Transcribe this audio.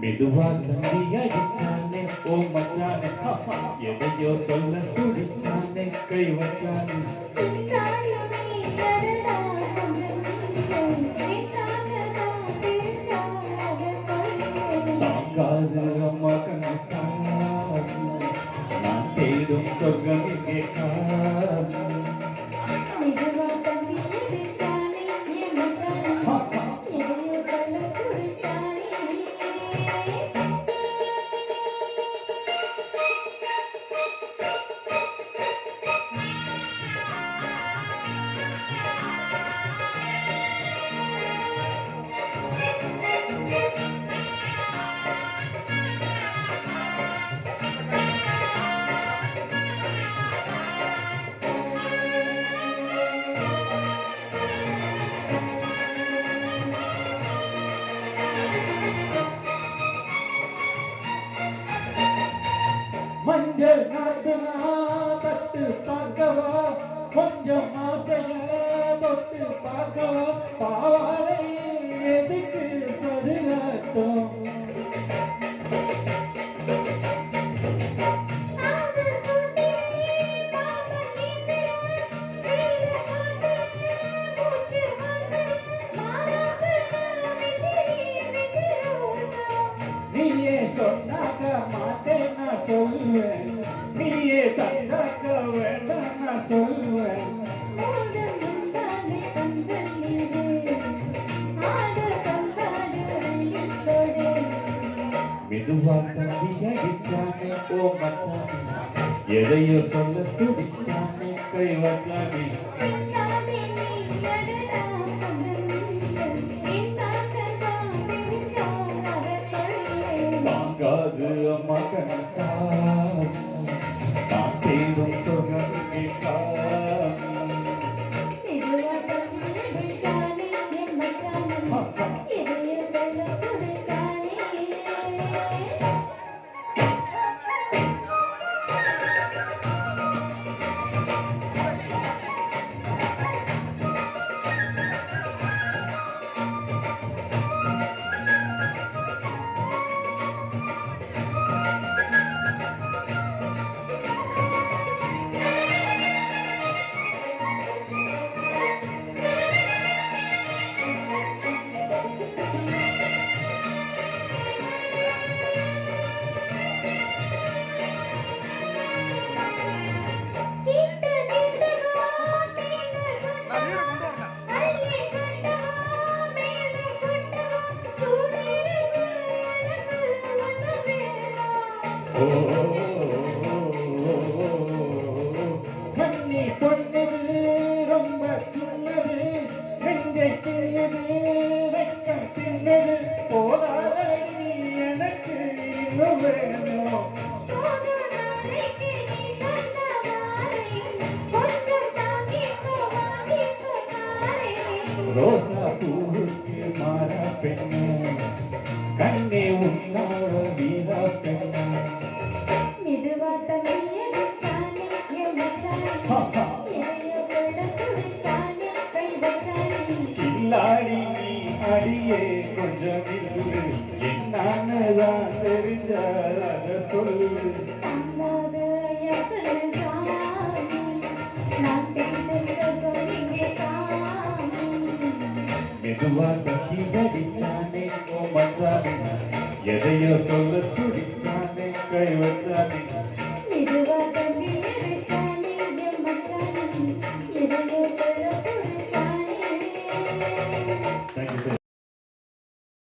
மெதுவா தம்பி அடிச்சானே ஓ மச்சானே எதையோ சொல்ல துடிச்சானே கை வச்சானே. தாங்காது அம்மா கண்ணு சாமி மஞ்சள் நாட்டுனா தட்டு பார்க்கவா? கொஞ்சம் தொட்டு பார்க்கவா? சொன்னாக்க மாட்டேன் நான் சொல்லுவேன். நீயே தந்தாக்க வேண்டாம் நான் சொல்லுவேன் மெதுவா தம்பி அடிச்சானே ஓ மச்சானே. எதையோ சொல்ல துடிச்சானே கை வச்சானே. அம்மா கண்ணி பொன்னது ரொம்ப சின்னது நெஞ்சை கிள்ளது வெக்கம் தின்னது போதாதடி எனக்கு இன்னும் வேணும்? ரோசா பூவுக்கு மாற பெண்ணு கண்ணே உன்னோட தட்டி அடிச்சானே ஓ மச்சானே எதையோ சொல்ல துடிச்சானே கை வச்சானே. மெதுவா